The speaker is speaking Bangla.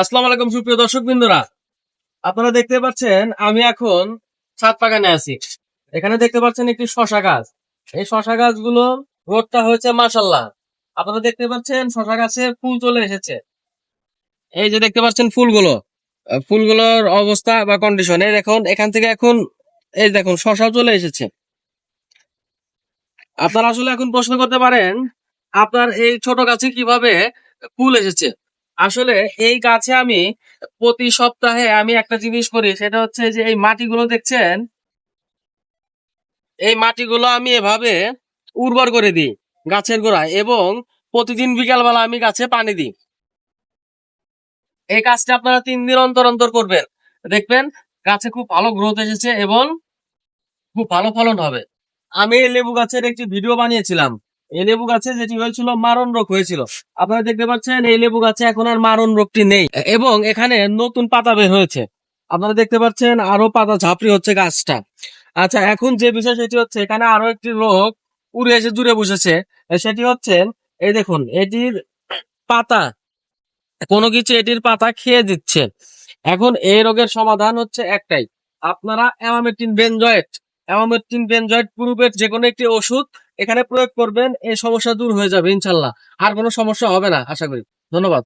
আসসালামু আলাইকুম সুপ্রিয় দর্শক বিন্দুরা আপনারা দেখতে পাচ্ছেন, আমি এখন ছাদ বাগানে আছি। এখানে দেখতে পাচ্ছেন একটি শশা গাছ। এই শশা গাছগুলো রোডটা হয়েছে মাশাল্লাহ আপনারা দেখতে পাচ্ছেন, শশা গাছে ফুল চলে এসেছে। এই যে দেখতে পাচ্ছেন ফুলগুলো। ফুলগুলোর অবস্থা বা কন্ডিশন এই দেখুন, এখান থেকে এখন এই দেখুন, শশাও চলে এসেছে। আপনারা আসলে এখন প্রশ্ন করতে পারেন, আপনার এই ছোট গাছে কীভাবে ফুল এসেছে? আসলে এই গাছে আমি প্রতি সপ্তাহে আমি একটা জিনিস করি, সেটা হচ্ছে যে এই মাটিগুলো দেখছেন? এই মাটিগুলো আমি এভাবে উর্বর করে দিই গাছের গোড়ায় এবং প্রতিদিন বিকালবেলা আমি গাছে পানি দিই। এই কাজটা আপনারা তিন দিন অন্তর অন্তর করবেন। দেখবেন গাছে খুব ভালো গ্রোথ এসেছে এবং খুব ভালো ফলন হবে। আমি এই লেবু গাছের একটি ভিডিও বানিয়েছিলাম। এই লেবু গাছে যেটি হয়েছিল মারণ রোগ হয়েছিল। আপনারা দেখতে পাচ্ছেন, এই লেবু গাছে এখন আর মারণ রোগটি নেই। এবং এখানে নতুন পাতা বের হয়েছে। আপনারা দেখতে পাচ্ছেন, আরও পাতা ঝাপড়ি হচ্ছে গাছটা। আচ্ছা এখন যে বিষয় সেটি হচ্ছে, এখানে আরও একটি রোগ উড়ে এসে জুড়ে বসেছে। সেটি হচ্ছে, এই দেখুন, এটির পাতা, কোনো কিছু এটির পাতা খেয়ে দিচ্ছে। এখন এই রোগের সমাধান হচ্ছে একটাই। আপনারা অ্যামামেটিন বেনজয়েট অ্যামামেটিন বেনজয়েড গ্রুপের যে কোনো একটি ওষুধ এখানে প্রয়োগ করবেন, এই সমস্যা দূর হয়ে যাবে, ইনশাল্লাহ। আর কোনো সমস্যা হবে না, আশা করি। ধন্যবাদ।